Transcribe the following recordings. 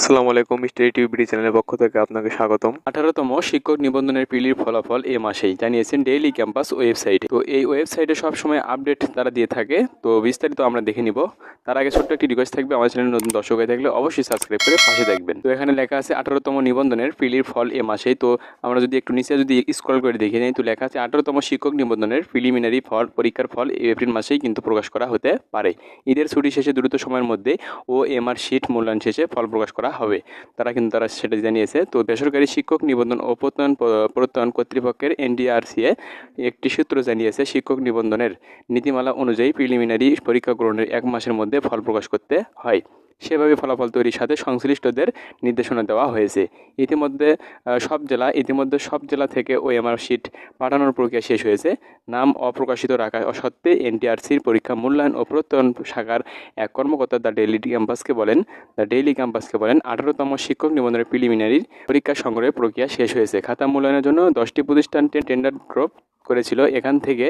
আসসালামু আলাইকুম, mister TV চ্যানেলের পক্ষ থেকে আপনাকে স্বাগতম। আঠারোতম শিক্ষক নিবন্ধনের পিলির ফলাফল এ মাসেই জানিয়েছেন ডেইলি ক্যাম্পাস ওয়েবসাইটে। তো এই ওয়েবসাইটে সবসময় আপডেট তারা দিয়ে থাকে। তো বিস্তারিত আমরা দেখে নিব। তার আগে ছোট্ট একটি রিকোয়েস্ট থাকবে, আমার চ্যানেলে নতুন দর্শক হয়ে থাকলে অবশ্যই সাবস্ক্রাইব করে পাশে দেখবেন। তো এখানে লেখা আছে আঠারোতম নিবন্ধনের পিলির ফল এ মাসেই। তো আমরা যদি একটু নিচে যদি স্ক্রল করে দেখে নিই, তো লেখা আছে, আঠারোতম শিক্ষক নিবন্ধনের প্রিলিমিনারি ফল, পরীক্ষার ফল এপ্রিল মাসেই কিন্তু প্রকাশ করা হতে পারে। ঈদের ছুটি শেষে দ্রুত সময়ের মধ্যে ও এমআর শিট মূল্যায়ন শেষে ফল প্রকাশ করা হবে। তারা কিন্তু তারা সেটা জানিয়েছে। তো বেসরকারি শিক্ষক নিবন্ধন ও প্রত্যয়ন প্রত্যয়ন কর্তৃপক্ষের এনডিআরসিএ একটি সূত্র জানিয়েছে, শিক্ষক নিবন্ধনের নীতিমালা অনুযায়ী প্রিলিমিনারি পরীক্ষা গ্রহণের এক মাসের মধ্যে ফল প্রকাশ করতে হয়। সেভাবে ফলাফল তৈরির সাথে সংশ্লিষ্টদের নির্দেশনা দেওয়া হয়েছে। ইতিমধ্যে সব জেলা, ইতিমধ্যে সব জেলা থেকে ওএমআর শিট পাঠানোর প্রক্রিয়া শেষ হয়েছে। নাম অপ্রকাশিত রাখা সত্ত্বে এনটিআরসির পরীক্ষা মূল্যায়ন ও প্রত্যয়ন শাখার এক কর্মকর্তা দ্য ডেইলি ক্যাম্পাসকে বলেন, দ্য ডেইলি ক্যাম্পাসকে বলেন, আঠারোতম শিক্ষক নিবন্ধনের প্রিলিমিনারির পরীক্ষা সংগ্রহের প্রক্রিয়া শেষ হয়েছে। খাতা মূল্যায়নের জন্য দশটি প্রতিষ্ঠান টেন্ডার ড্রপ করেছিল, এখান থেকে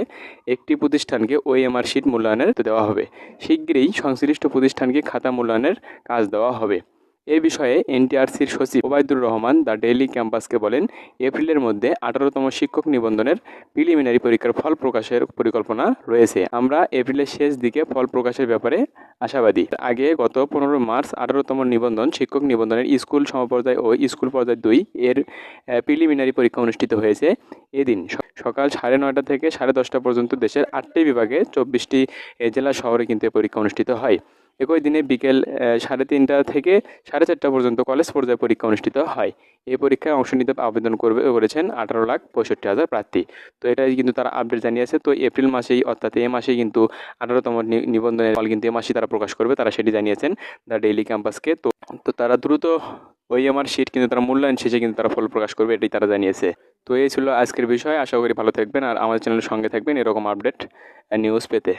একটি প্রতিষ্ঠানকে ওএমআর শিট মূল্যায়নের দেওয়া হবে। শিগগিরই সংশ্লিষ্ট প্রতিষ্ঠানকে খাতা মূল্যায়নের কাজ দেওয়া হবে। এ বিষয়ে এনটিআরসির সচিব ওবায়দুর রহমান দ্য ডেইলি ক্যাম্পাসকে বলেন, এপ্রিলের মধ্যে আঠারোতম শিক্ষক নিবন্ধনের প্রিলিমিনারি পরীক্ষার ফল প্রকাশের পরিকল্পনা রয়েছে। আমরা এপ্রিলের শেষ দিকে ফল প্রকাশের ব্যাপারে আশাবাদী। আগে গত পনেরো মার্চ আঠারোতম নিবন্ধন শিক্ষক নিবন্ধনের স্কুল সমপর্যায় ও স্কুল পর্যায় দুই এর প্রিলিমিনারি পরীক্ষা অনুষ্ঠিত হয়েছে এদিন। সকাল সাড়ে নয়টা থেকে সাড়ে দশটা পর্যন্ত দেশের আটটি বিভাগে চব্বিশটি জেলা শহরে কিন্তু পরীক্ষা অনুষ্ঠিত হয়। একই দিনে বিকেল সাড়ে তিনটা থেকে সাড়ে চারটা পর্যন্ত কলেজ পর্যায়ে পরীক্ষা অনুষ্ঠিত হয়। এই পরীক্ষায় অংশ নিতে আবেদন করবে করেছেন আঠারো লাখ পঁয়ষট্টি হাজার প্রার্থী। তো এটাই কিন্তু তারা আপডেট জানিয়েছে। তো এপ্রিল মাসেই, অর্থাৎ এ মাসেই কিন্তু আঠারোতম নিবন্ধনের ফল কিন্তু এ মাসেই তারা প্রকাশ করবে। তারা সেটি জানিয়েছেন দ্য ডেইলি ক্যাম্পাসকে। তো তো তারা দ্রুত ওই আমার শিট কিন্তু তারা মূল্যায়ন শেষে কিন্তু তারা ফল প্রকাশ করবে, এটাই তারা জানিয়েছে। তো এই ছিল আজকের বিষয়। আশা করি ভালো থাকবেন আর আমাদের চ্যানেলের সঙ্গে থাকবেন। এরকম আপডেট নিউজ পেতে।